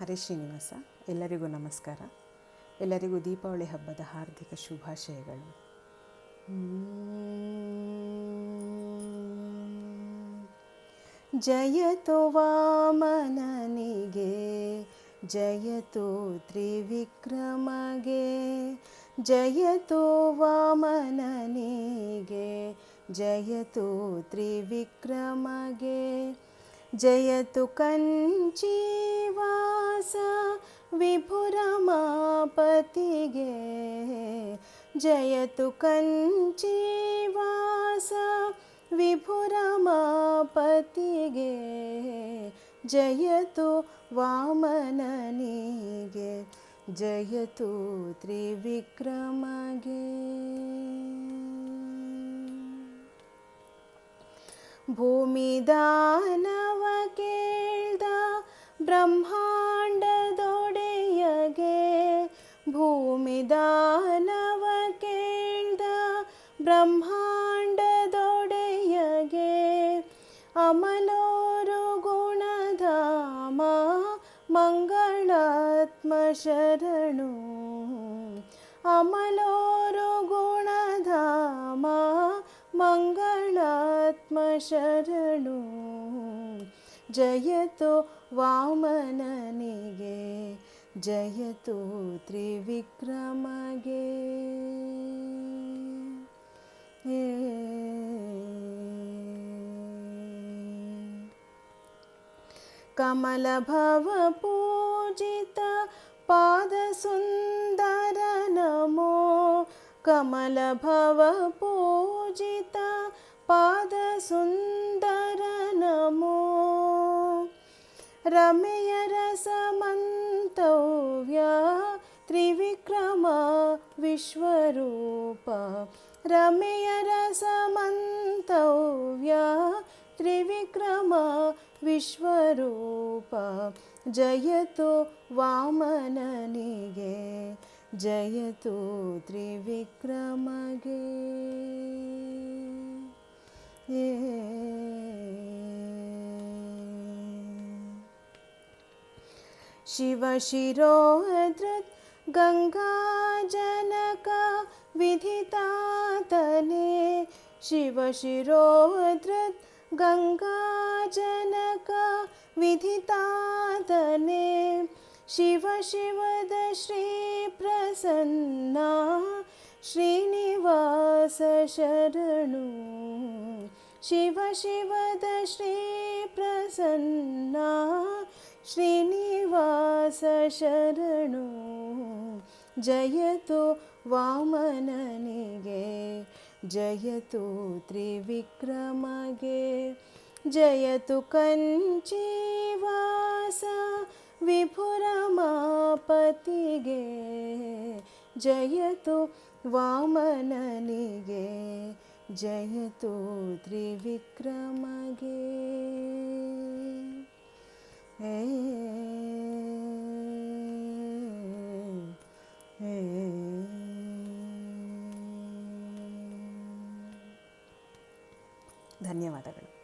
ಹರಿ ಶ್ರೀನಿವಾಸ, ಎಲ್ಲರಿಗೂ ನಮಸ್ಕಾರ. ಎಲ್ಲರಿಗೂ ದೀಪಾವಳಿ ಹಬ್ಬದ ಹಾರ್ದಿಕ ಶುಭಾಶಯಗಳು. ಜಯತು ವಾಮನನಿಗೆ ಜಯತು ತ್ರಿವಿಕ್ರಮಗೆ ಜಯತು ವಾಮನನಿಗೆ ಜಯತು ತ್ರಿವಿಕ್ರಮಗೆ ಜಯತು ಕಂಚೀವಾಸ विभुरमापति गे जयतु कञ्चिवास विभुरमापतिगे। जयतु वामननि गे जयतु त्रिविक्रमगे। भूमिदानवकेळदा ब्रह्मा ಬ್ರಹ್ಮಾಂಡದೊಡೆಯಗೆ ಅಮಲೋರು ಗುಣಧಾಮ ಮಂಗಳಾತ್ಮ ಶರಣು ಅಮಲೋರು ಗುಣಧಾಮ ಮಂಗಳಾತ್ಮ ಶರಣು ಜಯತು ವಾಮನನಿಗೆ ಜಯತು ತ್ರಿವಿಕ್ರಮಗೆ कमल भव पूजित पाद सुंदर नमो कमल भव पूजित पाद सुंदर नमो रमयरसमन्तव्या त्रिविक्रम विश्वरूप। रमयरसमन्तव्या त्रिवि ವಿಶ್ವರೂಪ ಜಯತು ವಾಮನನಿಗೆ ಜಯತು ತ್ರಿವಿಕ್ರಮಗೆ ಏ ಶಿವಶಿರೋಧೃತ್ ಗಂಗಾಜನಕ ವಿಧಿತಾತನೆ गङ्गाजनकविधितातने शिव शिवद श्रीप्रसन्ना श्रीनिवास शरणु। शिव शिवद श्रीप्रसन्ना श्रीनिवास शरणु। जयतु वामननिगे जयतु त्रिविक्रमगे जयतु कञ्चीवास विभुरमापतिगे जयतु वामननिगे जयतु त्रिविक्रमगे। ధన్యవాదಗಳು